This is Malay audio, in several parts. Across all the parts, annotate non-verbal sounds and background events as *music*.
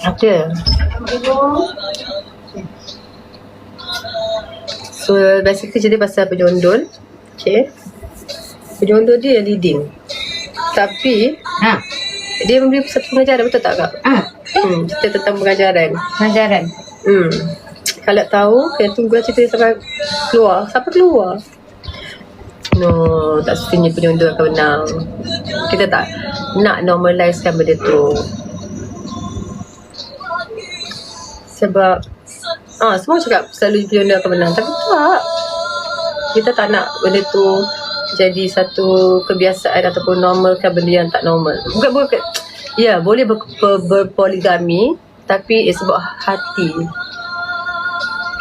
Ada. So, kerja dia pasal penyondol. Okay. Penyondol dia yang leading. Tapi, Ha. dia memberi satu pengajaran, betul tak kak? Ah, Hmm, cerita tentang pengajaran. pelajaran. Hmm. Kalau tahu, kena tunggu cerita sampai keluar. Siapa keluar? No, tak semestinya penyondol akan menang. Kita tak nak normalizekan benda tu. Sebab ah semua cakap selalu penyondol akan menang. Tapi tak. Kita tak nak benda tu jadi satu kebiasaan ataupun normalkan benda yang tak normal. Bukan bukan ya, boleh ber, ber, berpoligami tapi it's about hati.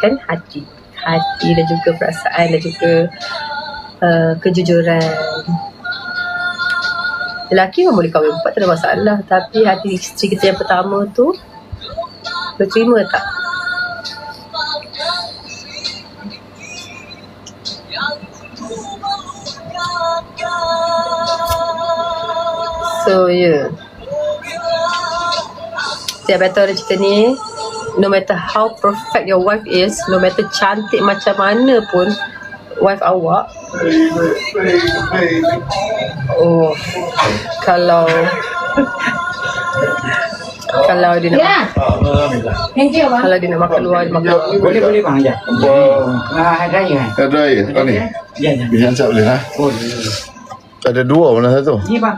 Kan hati. Hati dan juga perasaan dan juga uh, kejujuran. Lelaki memang boleh kahwin empat tak ada masalah tapi hati isteri kita yang pertama tu berterima tak? So yeah. Tiap betul ada cerita ni No matter how perfect your wife is No matter cantik macam mana pun Wife awak Oh Kalau Kalau dia nak Ya. Thank you, bang. Kalau dia nak makan luar Dia makan luar Boleh boleh bang ya. Ah, raya kan. Hair dryer kau ni. Ya ya. Biar siap boleh lah. Boleh. Ada dua mana satu? Ni bang.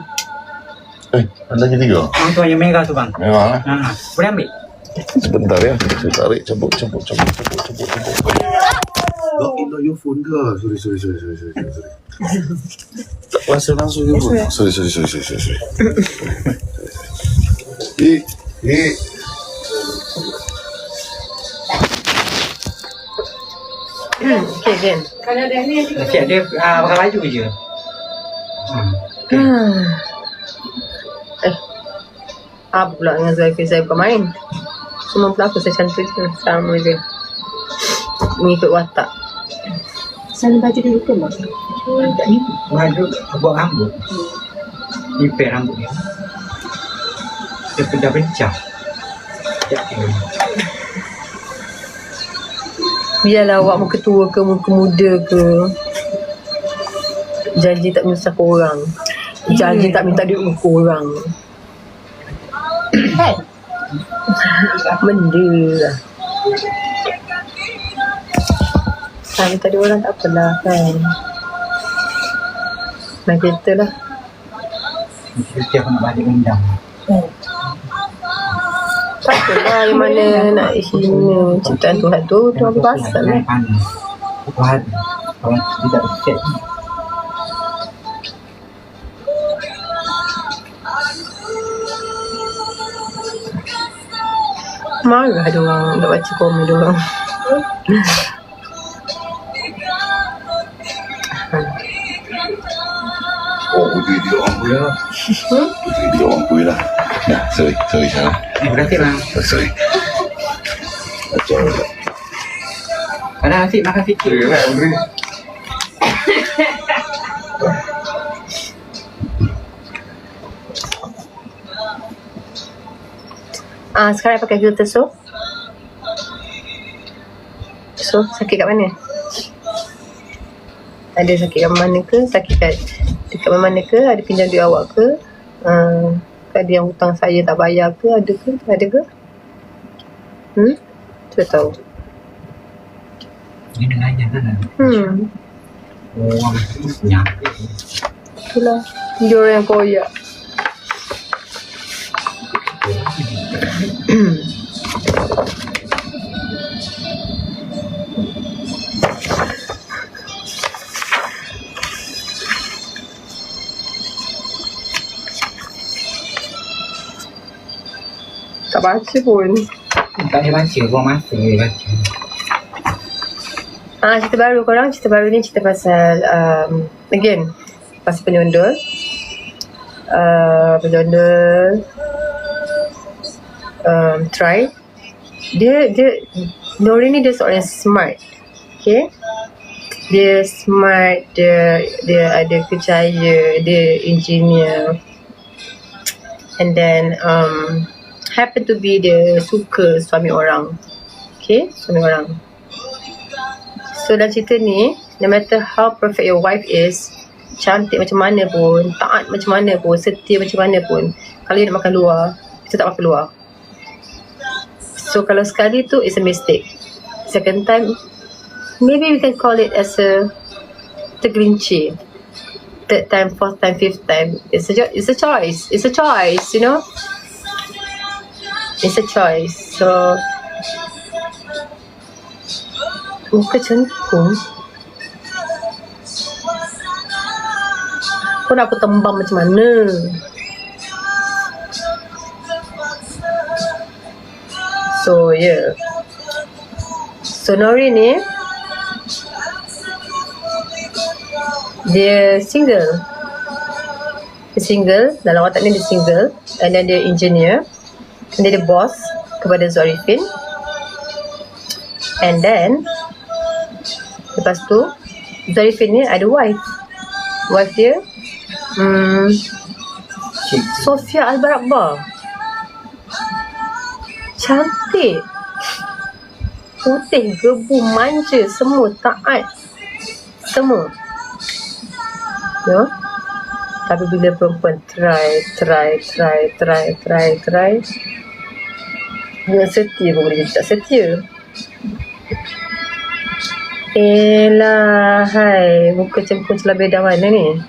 Eh, ada lagi tiga. Yang tu yang merah tu bang. Memang lah. Ha. Boleh ambil. Sebentar ya. Saya tarik cabut cabut cabut cabut cabut cabut. Lock in your phone ke? Sorry sorry sorry sorry sorry sorry. Tak rasa langsung je pun. Sorry sorry sorry sorry sorry. Eh, eh. Hmm, Okay Jen Kalau dah ni, Siap dia ah, pakai baju je. Hmm. Hmm. Eh Apa pula dengan Zulfi saya bukan main Semua pelakon saya cantik je Sama je Mengikut watak sana baju dulu ke, bang? Tak ni. Baju buat rambut. Nipel rambut dia. Dah pecah. Sekejap. Biarlah awak muka tua ke muka muda ke Janji tak menyusahkan orang Janji tak minta duit muka orang *coughs* Kan? Benda lah Tak minta duit orang tak apalah kan Nah kita lah Mesti aku nak balik undang. Tak apalah yang mana nak hina ciptaan Tuhan tu Tuhan lah Panas. Tuhan. Kalau tidak set. Marah dia orang nak baca komen dia orang Oh, dia orang pun lah. Dia orang pun lah. Nah, sorry, sorry salah. Eh, berarti bang. Oh, sorry. Macam Ada nasi makan sikit. Sorry lah, puteri. Ah, sekarang pakai filter so. So, sakit kat mana? Ada sakit kat mana ke? Sakit kat dekat mana ke? Ada pinjam duit awak ke? Uh, ada yang hutang saya tak bayar ke? Ada ke? Ada ke? Hmm? Saya tahu. Ini dengan ayah kan. Hmm. Orang nyampe. Itulah. Dia orang yang koyak. Tak baca pun. Tak boleh baca. Buang masa boleh baca. Ah, cerita baru korang, cerita baru ni cerita pasal um, again pasal penyondol. Uh, penyondol um, try dia dia Nori ni dia seorang yang smart. Okay? Dia smart, dia dia ada kerjaya, dia engineer. And then um happen to be dia suka suami orang. Okay, suami orang. So dalam cerita ni, no matter how perfect your wife is, cantik macam mana pun, taat macam mana pun, setia macam mana pun, kalau you nak makan luar, kita tak makan luar. So kalau sekali tu, it's a mistake. Second time, maybe we can call it as a tergelincir. Third time, fourth time, fifth time, it's a, it's a choice. It's a choice, you know. It's a choice. So, muka cengkung. Kau nak aku tembam macam mana? So, yeah. So, Nori ni, dia single. Dia single, dalam watak ni dia single. And then dia engineer. Dia boss kepada Zorifin. And then, lepas tu, Zorifin ni ada wife. Wife dia, hmm. Sofia Al-Barakbar. Cantik. Putih, gebu, manja, semua taat. Semua. Ya. Tapi bila perempuan try, try, try, try, try, try. Dia setia pun boleh jadi tak setia. Elah, hai. Muka cengkung celah beda mana ni?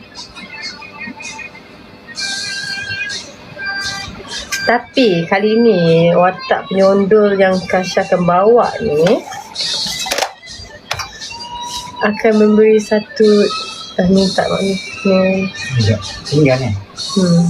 Tapi kali ni watak penyondol yang Kasha akan bawa ni akan memberi satu dah minta mak ni. ni. Sekejap. Tinggal ni. Hmm.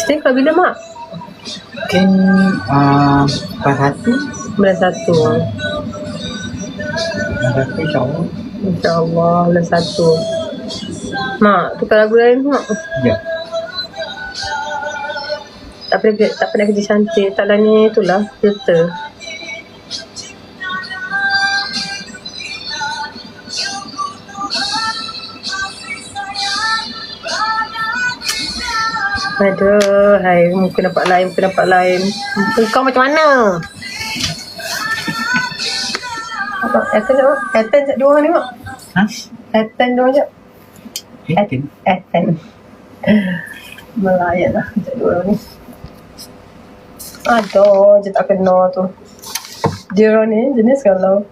Cerita kau bila mak? Mungkin uh, Lepas satu Bulan satu. Lepas satu insyaAllah InsyaAllah bulan satu. Mak, tukar lagu lain mak. Sekejap Tak pernah, tak pernah kerja cantik. Tak lah ni itulah filter. Aduh, hai, muka nampak lain, muka nampak lain. Muka kau macam mana? Apa? Ethan sekejap. Ethan sekejap dua orang ni, Mak. Ha? Ethan dua sekejap. Ethan Ethan. Melayan lah sekejap dua orang ni. Aduh, je tak kena tu. Dia orang ni jenis kalau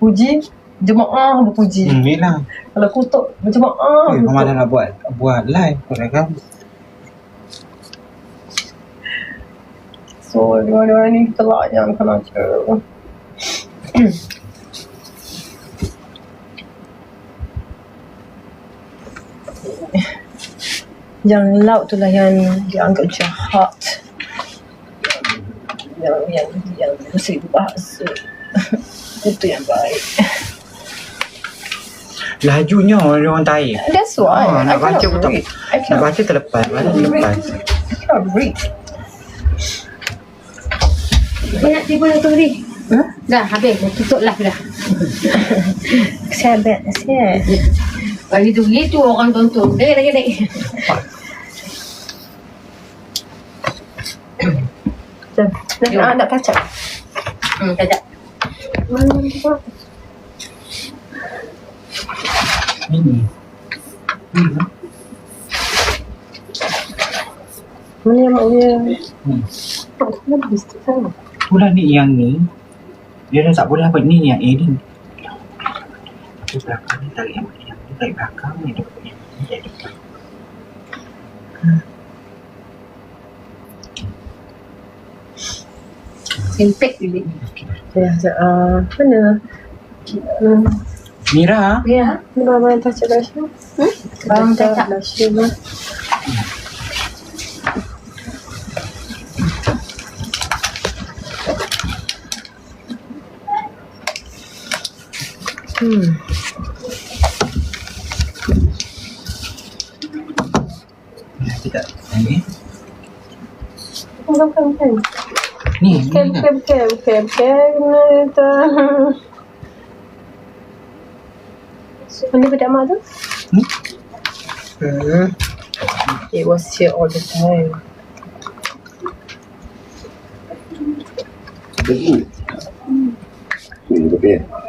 puji, jemaah berpuji. Hmm, ni lah Kalau kutuk, berjemaah. Eh. Mama dah nak buat Buat live Buat rekam So, dua-dua ni telak yang kena je. *coughs* yang laut tu lah yang dianggap jahat. Yang yang yang berseribu bahasa. *laughs* Itu yang baik. Lajunya orang tahi That's why. Ah, nak I baca pun tak. I Nak baca terlepas Baca terlepas I cannot read. Banyak tiba dah tu ni. Huh? Dah habis. Dah tutup lah dah. *laughs* Kesian, bet. Kesian. Bagi tu gitu orang tonton. Dek, dek, dek. Dah, dah, nak kacang. Hmm, kejap. Mana? Ini Hmm. Mana yang mak punya? Hmm. Mak kenapa bistik sana? Itulah ni yang ni Dia dah tak boleh apa Ni yang A ni Tapi belakang ni tarik yang yang ni tarik belakang ni Dia yang ni tarik depan Impact ni. Ya, uh, mana? Hmm. Mira Ya. Ni barang yang tak cakap. Hmm? Barang cakap. Rasha ni. Hmm. Ni. Bukan, bukan, bukan. Ni, ni Bukan, kan. bukan, bukan, bukan, bukan. Mana bedak mak tu? Hmm? Hmm. It was here all the time. Betul. Ini tapi ya.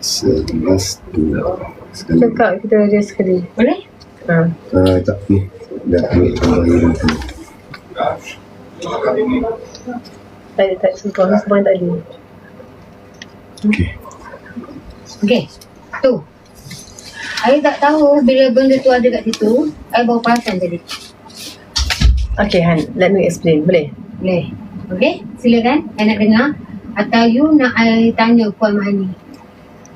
Sebelas dua. Sekali. Cakap kita ada sekali. Boleh? Ha. Ah, tak ni. Dah ambil tambah air tu. Tak ada, tak. Sumpah, semua tak ada. Okey. Okey. Tu. I tak tahu bila benda tu ada kat situ, I baru perasan tadi. Okay, Han. Let me explain. Boleh? Boleh. Okey, silakan. I nak dengar. Atau you nak I tanya Puan Mahani.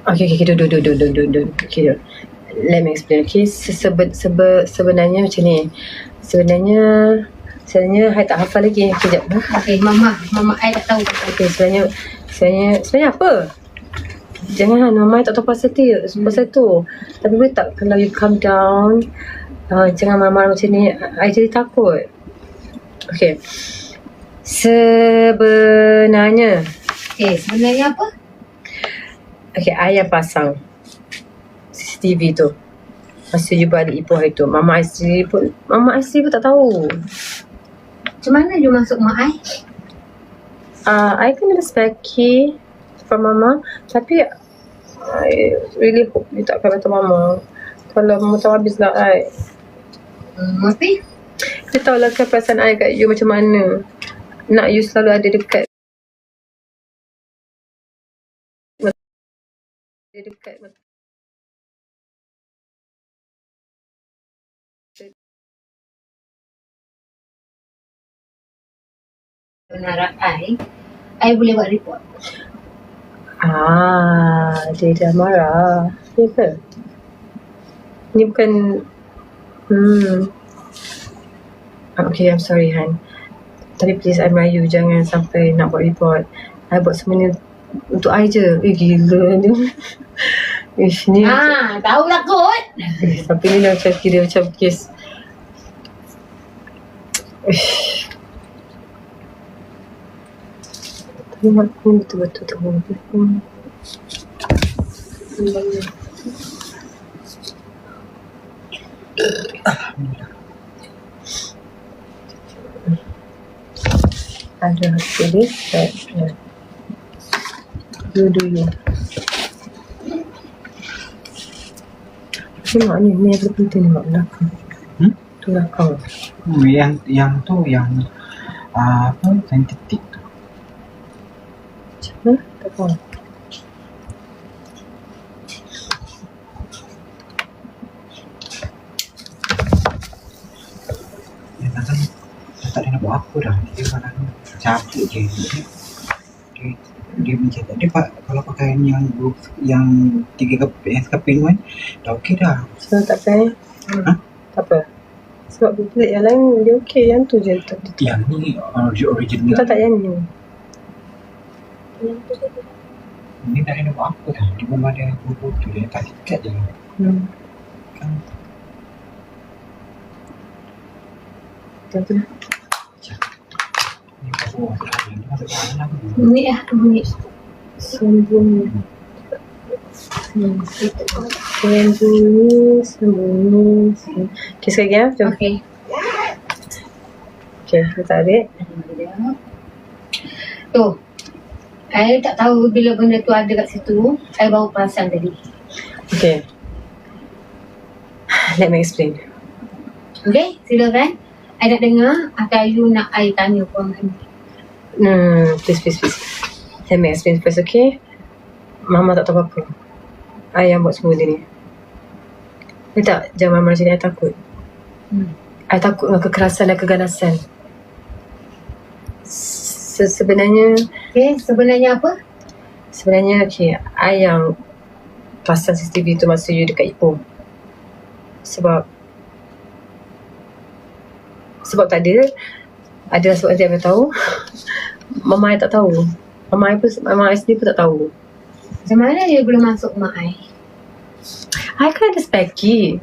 Okay, okay, okay. Duduk, duduk, duduk, duduk, duduk. Okay, duduk. Let me explain. Okay, sebe, sebe, sebenarnya macam ni. Sebenarnya, sebenarnya I tak hafal lagi. Kejap. Ha? Okey, Mama. Mama I tak tahu. Okay, sebenarnya, sebenarnya, sebenarnya apa? Jangan, Mama I tak tahu pasal tu. Pasal tu. Tapi boleh tak kalau you calm down, uh, jangan marah-marah macam ni. I jadi takut. Okay. Sebenarnya, Okey, sebenarnya apa? Okay, I yang pasang CCTV tu. Masa you balik ibu hari tu. Mama I sendiri pun, Mama I sendiri pun tak tahu. Macam mana you masuk mak I? Uh, I ada spare key from Mama. Tapi, I really hope you tak akan beritahu Mama. Kalau Mama tahu habis lah I. Hmm, tapi You tahu lah kan perasaan I kat you macam mana. Nak you selalu ada dekat. Ada dekat. kebenaran I, I boleh buat report. Ah, dia dah marah. Ya ke? Ni bukan... Hmm. Ah, Okay, I'm sorry, Han. Tapi please, I merayu. Jangan sampai nak buat report. I buat semua ni untuk I je. Eh, gila ni. Ish, *laughs* ni... Ah, tahulah kot. Eh, Tapi ni dah macam kira macam kes... Ish. Tapi aku ni betul-betul tak mahu. Hmm. Ada hati dia. Ya. Do you. Tengok ni, ni yang penting tengok belakang. Hmm? Tu belakang. Hmm, yang yang tu yang uh, apa sensitif tu. Macam mana? Tak tahu. Tak ada nak buat apa dah. Dia kadang cabut je. Dia, dia, dia macam tak. Dia pa- kalau pakai yang yang tiga keping, yang sekeping tu kan, dah okey dah. Sebab tak pakai. Ha? Tak apa. Sebab pelik yang lain dia okey. Yang tu je. Tak, tak, Yang ni ori- original. tak, tak yang ni. Ni tak ada buat apa dah. Dia memang ada bulu tu. Dia kasih ikat je. Hmm. Kan Yang tu. ni baru. Dalam. Minit lah, minit. Sembunyi. Hmm. Sembunyi, sembunyi, sembunyi. Okay, sekali ya. Jom. Okey. Okay, kita tarik. Tu. I tak tahu bila benda tu ada kat situ. I baru perasan tadi. Okay. Let me explain. Okey, silakan. I nak dengar atau you nak I tanya Puan Mahani. Hmm, please, please, please. Let me explain first, okay? Mama tak tahu apa-apa. Yang buat semua benda ni. Dia tak, jangan mama macam ni, I takut. Hmm. I takut dengan kekerasan dan keganasan. Se- sebenarnya, Okey, sebenarnya apa? sebenarnya, okay, I yang pasang CCTV tu masa you dekat Ipoh. Sebab, sebab tak ada, ada sebab dia tahu. *laughs* Mama I tak tahu. Mama I pun, Mama I sendiri pun tak tahu. Macam mana dia boleh masuk mak I? I kan ada spare key.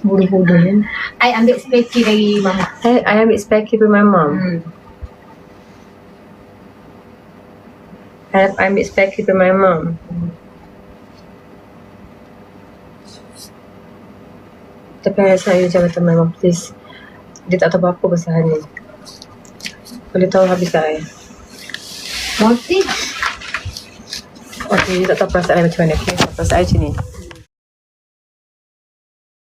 Bodoh-bodoh kan. I ambil speki dari mama. I, I ambil from my mom. Hmm. I, I ambil specky from my mom. Tapi saya jangan kata my mom please. Dia tak tahu apa-apa pasal ni. Boleh tahu habiskan I. Motif. Okay, dia tak tahu perasaan I macam mana. Okay, perasaan I macam ni.